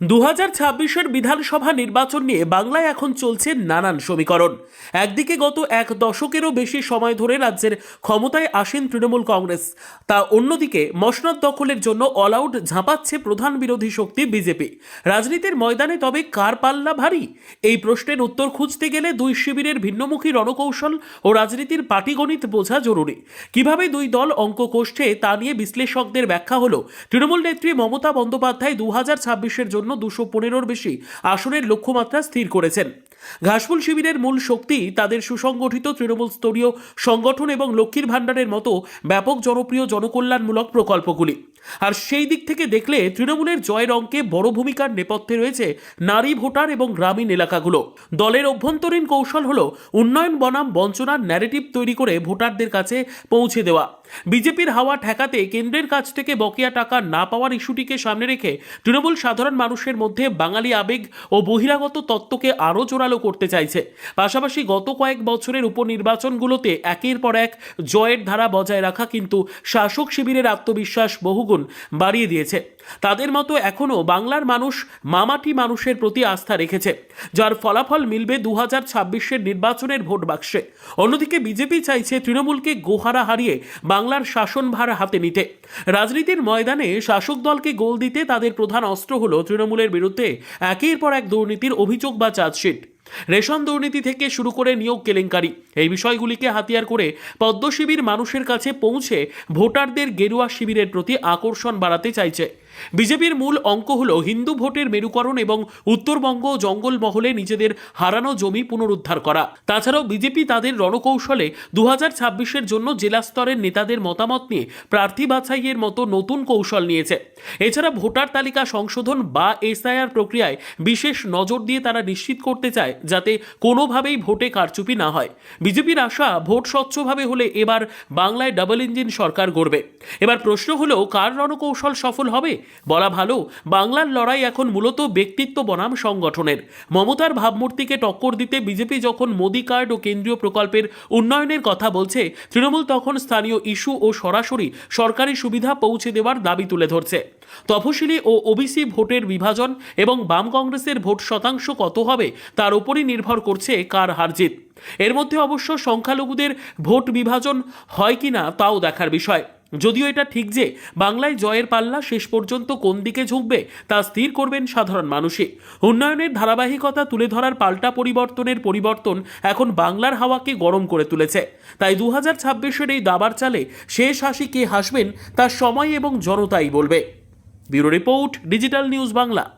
দু হাজার ছাব্বিশের বিধানসভা নির্বাচন নিয়ে বাংলায় এখন চলছে নানান সমীকরণ। একদিকে গত এক দশকেরও বেশি সময় ধরে রাজ্যের ক্ষমতায় আসেন তৃণমূল কংগ্রেস। তা অন্যদিকে মসনদ দখলের জন্য অল আউট ঝাঁপাচ্ছে প্রধান বিরোধী শক্তি বিজেপি। রাজনীতির ময়দানে তবে কার পাল্লা ভারী? এই প্রশ্নের উত্তর খুঁজতে গেলে দুই শিবিরের ভিন্নমুখী রণকৌশল ও রাজনীতির পাটিগণিত বোঝা জরুরি। কীভাবে দুই দল অঙ্ক কোষ্ঠে তা নিয়ে বিশ্লেষকদের ব্যাখ্যা হলো, তৃণমূল নেত্রী মমতা বন্দ্যোপাধ্যায় দু হাজার ছাব্বিশের জন্য দুশো পনেরোর বেশি আসনের লক্ষ্যমাত্রা স্থির করেছেন। ঘাসফুল শিবিরের মূল শক্তি তাদের সুসংগঠিত তৃণমূল স্তরীয় সংগঠন এবং লক্ষ্মীর ভাণ্ডারের মতো ব্যাপক জনপ্রিয় জনকল্যাণমূলক প্রকল্পগুলি। আর সেই দিক থেকে দেখলে তৃণমূলের জয়ের অঙ্কে বড় ভূমিকার নেপথ্যে রয়েছে নারী ভোটার এবং গ্রামীণ এলাকাগুলো। দলের অভ্যন্তরীণ কৌশল হল উন্নয়ন বনাম বঞ্চনার ন্যারেটিভ তৈরি করে ভোটারদের কাছে পৌঁছে দেওয়া। বিজেপির হাওয়া ঠেকাতে কেন্দ্রের কাছ থেকে বকেয়া টাকা না পাওয়ার ইস্যুটিকে সামনে রেখে তৃণমূল সাধারণ মানুষের মধ্যে বাঙালি আবেগ ও বহিরাগত তত্ত্বকে আরও জোরালো করতে চাইছে। পাশাপাশি গত কয়েক বছরের উপনির্বাচনগুলোতে একের পর এক জয়ের ধারা বজায় রাখা কিন্তু শাসক শিবিরের আত্মবিশ্বাস বহুগুণ বাড়িয়ে দিয়েছে। তাদের মতো এখনও বাংলার মানুষ মামাটি মানুষের প্রতি আস্থা রেখেছে, যার ফলাফল মিলবে দু হাজার ছাব্বিশের নির্বাচনের ভোট বাক্সে। অন্যদিকে বিজেপি চাইছে তৃণমূলকে গোহারা হারিয়ে বাংলার শাসনভার হাতে নিতে। রাজনীতির ময়দানে শাসক দলকে গোল দিতে তাদের প্রধান অস্ত্র হল তৃণমূলের বিরুদ্ধে একের পর এক দুর্নীতির অভিযোগ বা চার্জশিট। রেশন দুর্নীতি থেকে শুরু করে নিয়োগ কেলেঙ্কারি। এই বিষয়গুলিকে হাতিয়ার করে পদ্মশিবির মানুষের কাছে পৌঁছে ভোটারদের গেরুয়া শিবিরের প্রতি আকর্ষণ বাড়াতে চাইছে। বিজেপির মূল অঙ্ক হল হিন্দু ভোটের মেরুকরণ এবং উত্তরবঙ্গ জঙ্গলমহলে নিজেদের হারানো জমি পুনরুদ্ধার করা। তাছাড়াও বিজেপি তাদের রণকৌশলে দু হাজার জন্য জেলা স্তরের নেতাদের মতামত নিয়ে প্রার্থী বাছাইয়ের মতো নতুন কৌশল নিয়েছে। এছাড়া ভোটার তালিকা সংশোধন বা এসআইআর প্রক্রিয়ায় বিশেষ নজর দিয়ে তারা নিশ্চিত করতে চায় যাতে কোনোভাবেই ভোটে কারচুপি না হয়। বিজেপির আশা ভোট স্বচ্ছভাবে হলে এবার বাংলায় ডাবল ইঞ্জিন সরকার গড়বে। এবার প্রশ্ন হলো, কার রণকৌশল সফল হবে? বলা ভালো, বাংলার লড়াই এখন মূলত ব্যক্তিত্ব বনাম সংগঠনের। মমতার ভাবমূর্তিকে টক্কর দিতে বিজেপি যখন মোদি কার্ড ও কেন্দ্রীয় প্রকল্পের উন্নয়নের কথা বলছে, তৃণমূল তখন স্থানীয় ইস্যু ও সরাসরি সরকারি সুবিধা পৌঁছে দেওয়ার দাবি তুলে ধরছে। তফসিলি ও ওবিসি ভোটের বিভাজন এবং বাম কংগ্রেসের ভোট শতাংশ কত হবে, তার উপরই নির্ভর করছে কার হারজিত এর মধ্যে অবশ্য সংখ্যালঘুদের ভোট বিভাজন হয় কিনা তাও দেখার বিষয়। যদিও এটা ঠিক যে বাংলায় জয়ের পাল্লা শেষ পর্যন্ত কোন দিকে ঝুঁকবে তা স্থির করবেন সাধারণ মানুষই। উন্নয়নের ধারাবাহিকতা তুলে ধরার পাল্টা পরিবর্তনের পরিবর্তন এখন বাংলার হাওয়াকে গরম করে তুলেছে। তাই দু হাজার এই দাবার চালে শেষ হাসি কে হাসবেন তার সময় এবং জনতাই বলবে। Bureau report, digital news Bangla.